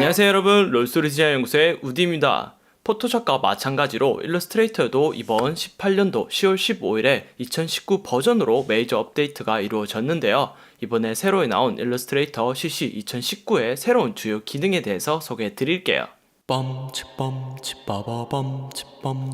안녕하세요 여러분 롤스토리 디자인 연구소의 우디입니다. 포토샵과 마찬가지로 일러스트레이터도 이번 18년도 10월 15일에 2019 버전으로 메이저 업데이트가 이루어졌는데요. 이번에 새로 나온 일러스트레이터 CC 2019의 새로운 주요 기능에 대해서 소개해 드릴게요.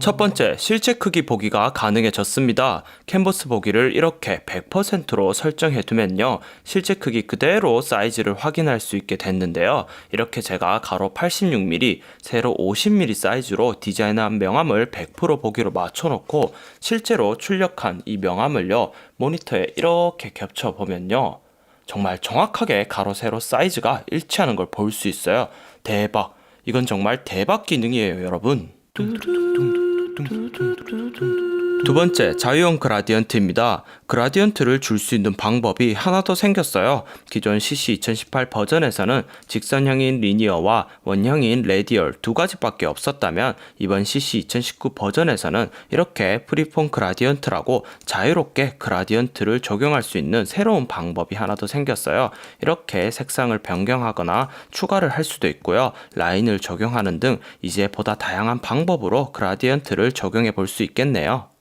첫 번째, 실제 크기 보기가 가능해졌습니다. 캔버스 보기를 이렇게 100%로 설정해 두면요. 실제 크기 그대로 사이즈를 확인할 수 있게 됐는데요. 이렇게 제가 가로 86mm, 세로 50mm 사이즈로 디자인한 명암을 100% 보기로 맞춰 놓고 실제로 출력한 이 명암을요. 모니터에 이렇게 겹쳐 보면요. 정말 정확하게 가로 세로 사이즈가 일치하는 걸 볼 수 있어요. 대박. 이건 정말 대박 기능이에요, 여러분. 두 번째, 자유형 그라디언트입니다. 그라디언트를 줄 수 있는 방법이 하나 더 생겼어요. 기존 CC 2018 버전에서는 직선형인 리니어와 원형인 레디얼 두 가지밖에 없었다면 이번 CC 2019 버전에서는 이렇게 프리폼 그라디언트라고 자유롭게 그라디언트를 적용할 수 있는 새로운 방법이 하나 더 생겼어요. 이렇게 색상을 변경하거나 추가를 할 수도 있고요. 라인을 적용하는 등 이제 보다 다양한 방법으로 그라디언트를 적용해 볼 수 있겠네요.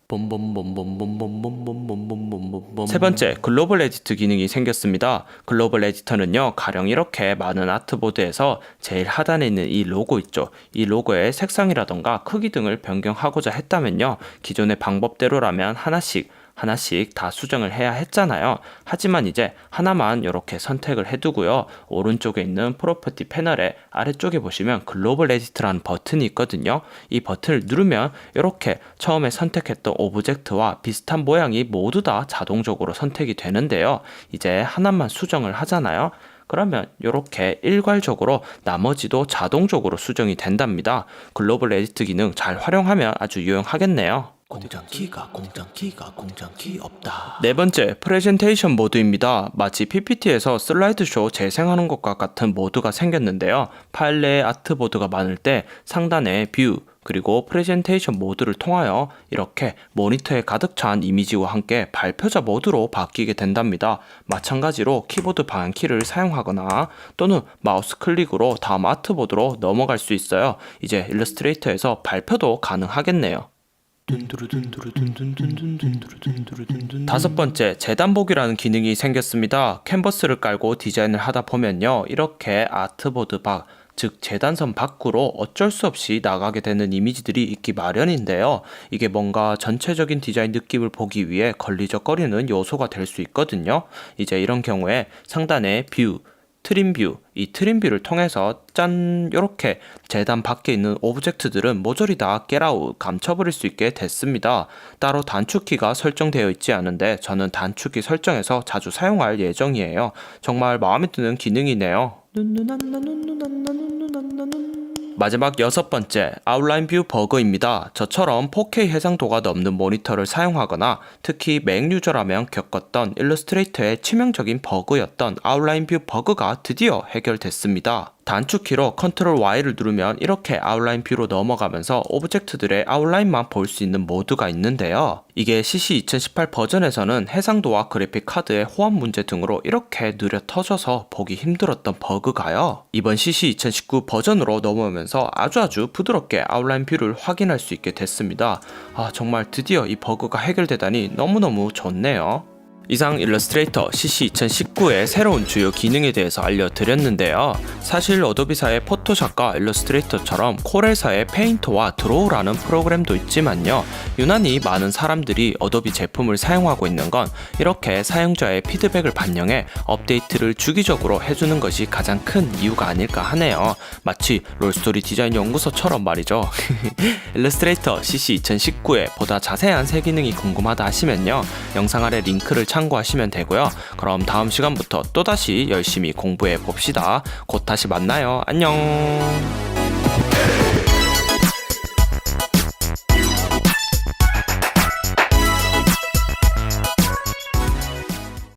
세 번째, 글로벌 에디트 기능이 생겼습니다. 글로벌 에디터는요, 가령 이렇게 많은 아트보드에서 제일 하단에 있는 이 로고 있죠. 이 로고의 색상이라던가 크기 등을 변경하고자 했다면요, 기존의 방법대로라면 하나씩 하나씩 다 수정을 해야 했잖아요. 하지만 이제 하나만 이렇게 선택을 해두고요. 오른쪽에 있는 프로퍼티 패널의 아래쪽에 보시면 글로벌 에디트라는 버튼이 있거든요. 이 버튼을 누르면 이렇게 처음에 선택했던 오브젝트와 비슷한 모양이 모두 다 자동적으로 선택이 되는데요. 이제 하나만 수정을 하잖아요. 그러면 이렇게 일괄적으로 나머지도 자동적으로 수정이 된답니다. 글로벌 에디트 기능 잘 활용하면 아주 유용하겠네요. 공장 키가 공장 키가 공장 키 없다. 네 번째, 프레젠테이션 모드입니다. 마치 PPT에서 슬라이드쇼 재생하는 것과 같은 모드가 생겼는데요. 파일 내에 아트보드가 많을 때 상단에 뷰, 그리고 프레젠테이션 모드를 통하여 이렇게 모니터에 가득 찬 이미지와 함께 발표자 모드로 바뀌게 된답니다. 마찬가지로 키보드 방향키를 사용하거나 또는 마우스 클릭으로 다음 아트보드로 넘어갈 수 있어요. 이제 일러스트레이터에서 발표도 가능하겠네요. 다섯 번째, 재단 보기라는 기능이 생겼습니다. 캔버스를 깔고 디자인을 하다 보면요. 이렇게 아트보드 밖, 즉 재단선 밖으로 어쩔 수 없이 나가게 되는 이미지들이 있기 마련인데요. 이게 뭔가 전체적인 디자인 느낌을 보기 위해 걸리적거리는 요소가 될 수 있거든요. 이제 이런 경우에 상단에 뷰, 트림 뷰, 이 트림 뷰를 통해서 짠 이렇게 재단 밖에 있는 오브젝트들은 모조리 다 겟아웃 감춰버릴 수 있게 됐습니다. 따로 단축키가 설정되어 있지 않은데 저는 단축키 설정해서 자주 사용할 예정이에요. 정말 마음에 드는 기능이네요. 마지막 여섯 번째, 아웃라인 뷰 버그입니다. 저처럼 4K 해상도가 넘는 모니터를 사용하거나 특히 맥 유저라면 겪었던 일러스트레이터의 치명적인 버그였던 아웃라인 뷰 버그가 드디어 해결됐습니다. 단축키로 컨트롤 Y를 누르면 이렇게 아웃라인 뷰로 넘어가면서 오브젝트들의 아웃라인만 볼 수 있는 모드가 있는데요. 이게 CC 2018 버전에서는 해상도와 그래픽 카드의 호환 문제 등으로 이렇게 느려 터져서 보기 힘들었던 버그가요. 이번 CC 2019 버전으로 넘어오면서 아주 아주 부드럽게 아웃라인 뷰를 확인할 수 있게 됐습니다. 아, 정말 드디어 이 버그가 해결되다니 너무너무 좋네요. 이상 일러스트레이터 CC 2019의 새로운 주요 기능에 대해서 알려드렸는데요. 사실 어도비사의 포토샵과 일러스트레이터처럼 코렐사의 페인터와 드로우라는 프로그램도 있지만요. 유난히 많은 사람들이 어도비 제품을 사용하고 있는 건 이렇게 사용자의 피드백을 반영해 업데이트를 주기적으로 해주는 것이 가장 큰 이유가 아닐까 하네요. 마치 롤스토리 디자인 연구소처럼 말이죠. 일러스트레이터 CC 2019의 보다 자세한 새 기능이 궁금하다 하시면요. 영상 아래 링크를 참고하시면 되고요. 그럼 다음 시간부터 또다시 열심히 공부해 봅시다. 곧 다시 만나요. 안녕.